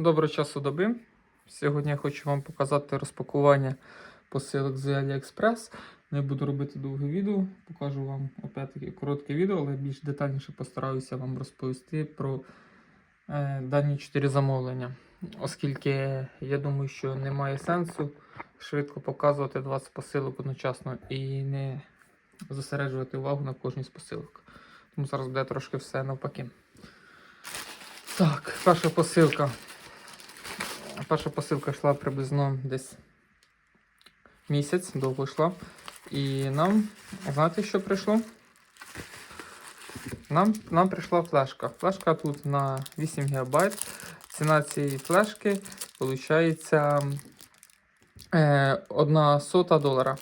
Доброго часу доби. Сьогодні я хочу вам показати розпакування посилок з AliExpress. Не буду робити довге відео, покажу вам опять-таки коротке відео, але більш детальніше постараюся вам розповісти про е, дані 4 замовлення. Оскільки я думаю, що немає сенсу швидко показувати 20 посилок одночасно і не зосереджувати увагу на кожній з посилок. Тому зараз буде трошки все навпаки. Так, перша посилка. Перша посилка йшла приблизно десь місяць, довго йшла. І нам, знаєте, що прийшло? Нам, нам прийшла флешка. Флешка тут на 8 ГБ. Ціна цієї флешки виходить е, 1 сота долара.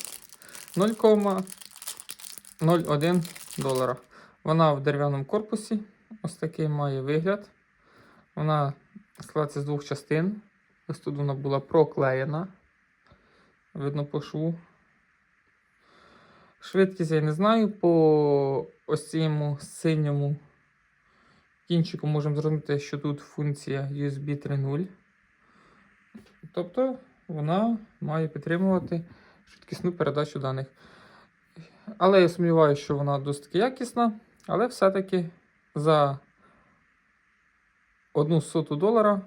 0,01 долара. Вона в дерев'яному корпусі. Ось такий має вигляд. Вона складається з двох частин. Ось тут вона була проклеєна. Видно по шву. Швидкість я не знаю. По ось цьому синьому кінчику можемо зрозуміти, що тут функція USB 3.0. Тобто вона має підтримувати швидкісну передачу даних. Але я сумніваюся, що вона досить якісна, але все-таки за одну соту долара.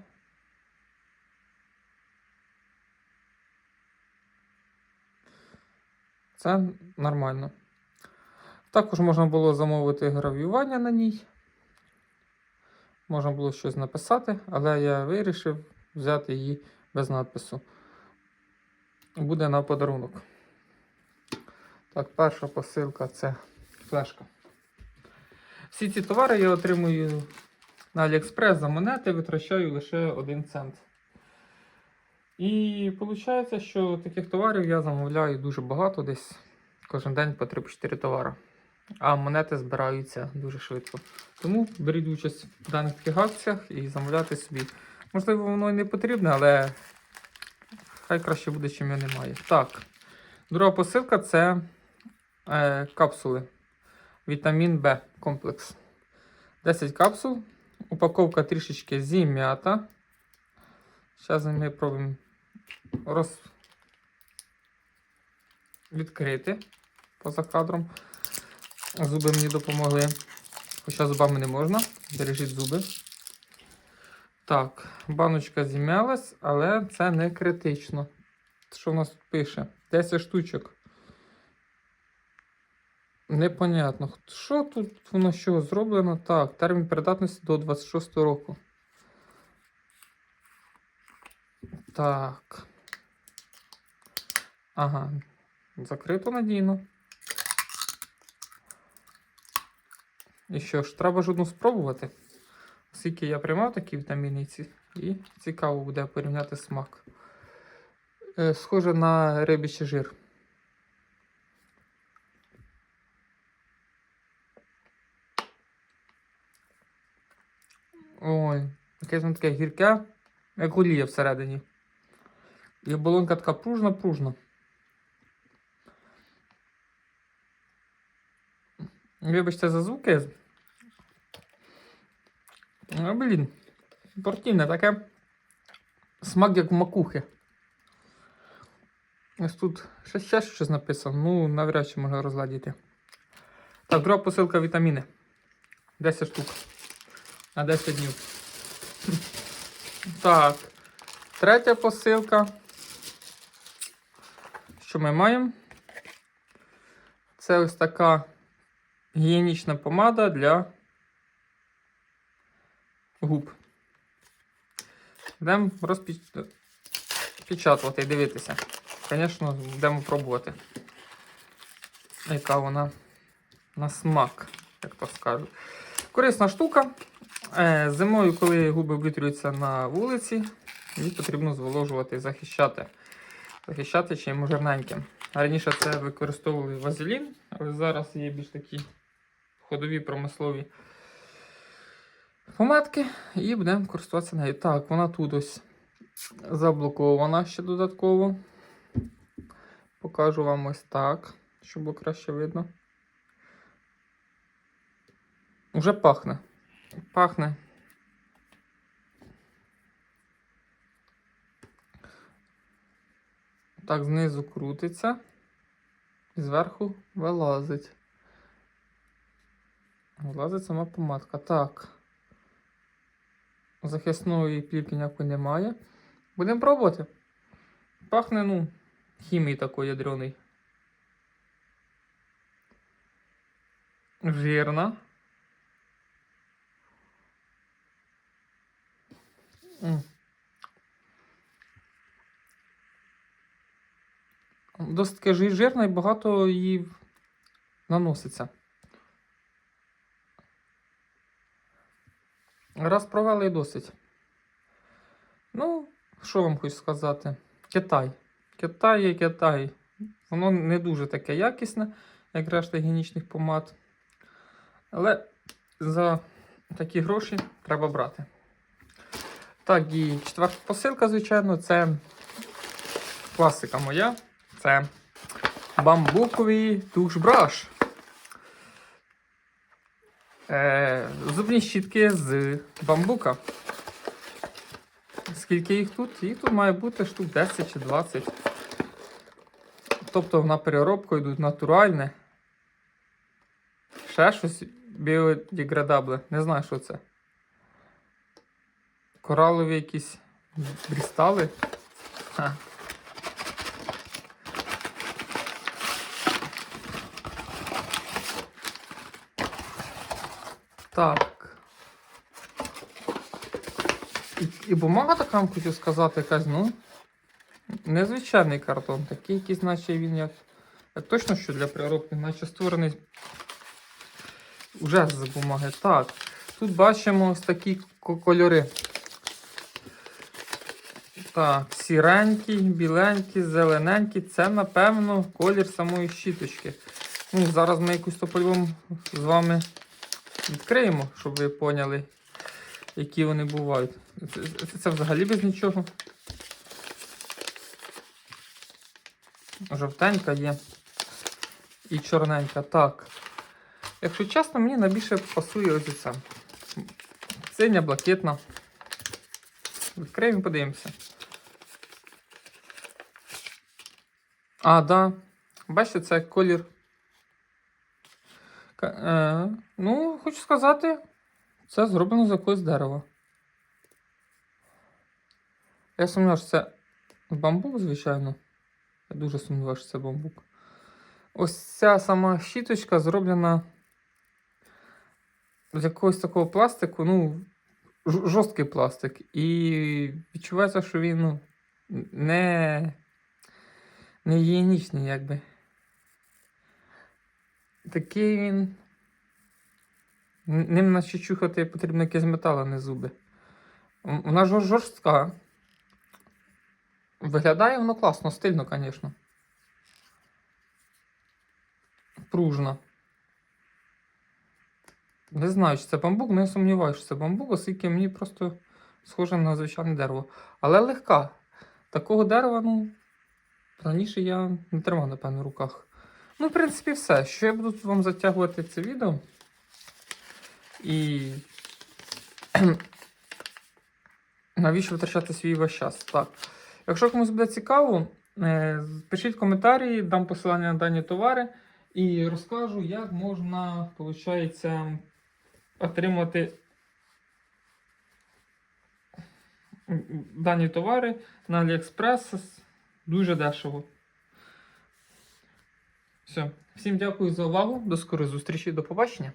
Це нормально. Також можна було замовити гравіювання на ній. Можна було щось написати, але я вирішив взяти її без надпису. Буде на подарунок. Так, перша посилка це флешка. Всі ці товари я отримую на AliExpress за монети, витрачаю лише 1 цент. І виходить, що таких товарів я замовляю дуже багато, десь кожен день по 3-4 товари. А монети збираються дуже швидко. Тому беріть участь в даних таких акціях і замовляйте собі. Можливо, воно і не потрібне, але хай краще буде, чим його немає. Так, друга посилка це е, капсули. Вітамін Б комплекс. 10 капсул. Упаковка трішечки зім'ята. Зараз ми пробуємо роз... відкрити поза кадром. Зуби мені допомогли. Хоча зубами не можна. Бережіть зуби. Так, баночка зім'ялась, але це не критично. Що в нас тут пише? 10 штучок. Непонятно. Що тут воно що зроблено? Так, термін придатності до 26 року. Так. Ага. Закрито надійно. І що ж, треба ж одну спробувати. Оскільки я приймав такі вітаміни ці, і цікаво буде порівняти смак. Е, схоже на рибічий жир. Ой, якесь воно таке гірке, як олія всередині. І оболонка така пружна-пружна. Вибачте за звуки. А, блін. Спортивне таке. Смак як в макухи. Ось тут ще, ще щось написано. Ну, навряд чи можна розладіти. Так, друга посилка вітаміни. 10 штук. На 10 днів. Так. Третя посилка. Що ми маємо? Це ось така гігієнічна помада для губ. Йдемо розпечатувати і дивитися. Звісно, будемо пробувати. Яка вона на смак, як то скажуть. Корисна штука. Е, Зимою, коли губи облітрюються на вулиці, їх потрібно зволожувати і захищати. Захищати чим жирненьким. Раніше це використовували вазелін, але зараз є більш такі ходові промислові помадки і будемо користуватися нею. Так, вона тут ось заблокована ще додатково. Покажу вам ось так, щоб було краще видно. Уже пахне. Пахне. Так, знизу крутиться. І зверху вилазить. Вилазить сама помадка. Так. Захисної плівки ніякої немає. Будемо пробувати. Пахне, ну, хімії такої ядрений. Жирна. М. Досить таки жирна і багато її наноситься. Раз провели і досить. Ну, що вам хочу сказати? Китай. Китай є Китай. Воно не дуже таке якісне, як решта гігієнічних помад. Але за такі гроші треба брати. Так, і четверта посилка, звичайно, це класика моя. Це бамбуковий тушбраш. Е, зубні щітки з бамбука. Скільки їх тут? Їх тут має бути штук 10 чи 20. Тобто на переробку йдуть натуральне. Ще щось біодеградабле. Не знаю, що це. Коралові якісь брістали. Ха. Так. І, і бумага така, хочу сказати, якась, ну. Незвичайний картон. Такий якийсь, наче він як. як точно, що для переробки, наче створений уже з бумаги. Так. Тут бачимо ось такі кольори. Так, сіренький, біленький, зелененький. Це, напевно, колір самої щіточки. Ну, зараз ми якусь по-любому з вами відкриємо, щоб ви поняли, які вони бувають. Це, це, взагалі без нічого. Жовтенька є. І чорненька. Так. Якщо чесно, мені найбільше пасує ось це. Синя, блакитна. Відкриємо подивимося. А, да. Бачите, це колір. Е, ну, хочу сказати, це зроблено з якогось дерева. Я сумніваюся, це бамбук, звичайно. Я дуже сумніваюся, що це бамбук. Ось ця сама щіточка зроблена з якогось такого пластику, ну, жорсткий пластик. І відчувається, що він ну, не, не гігієнічний, якби. Такий він. Ним наче чухати потрібно якесь метал, а не зуби. Вона жор- жорстка. Виглядає воно класно, стильно, звісно. Пружна. Не знаю, чи це бамбук, але я сумніваюся, що це бамбук, оскільки мені просто схоже на звичайне дерево. Але легка. Такого дерева, ну, раніше я не тримав, напевно, в руках. Ну, в принципі, все. Що я буду вам затягувати це відео. І. Навіщо витрачати свій весь час? Так. Якщо комусь буде цікаво, е, пишіть коментарі, дам посилання на дані товари і розкажу, як можна, виходить, отримати дані товари на AliExpress дуже дешево. Все. Всім дякую за увагу. До скорої зустрічі. До побачення.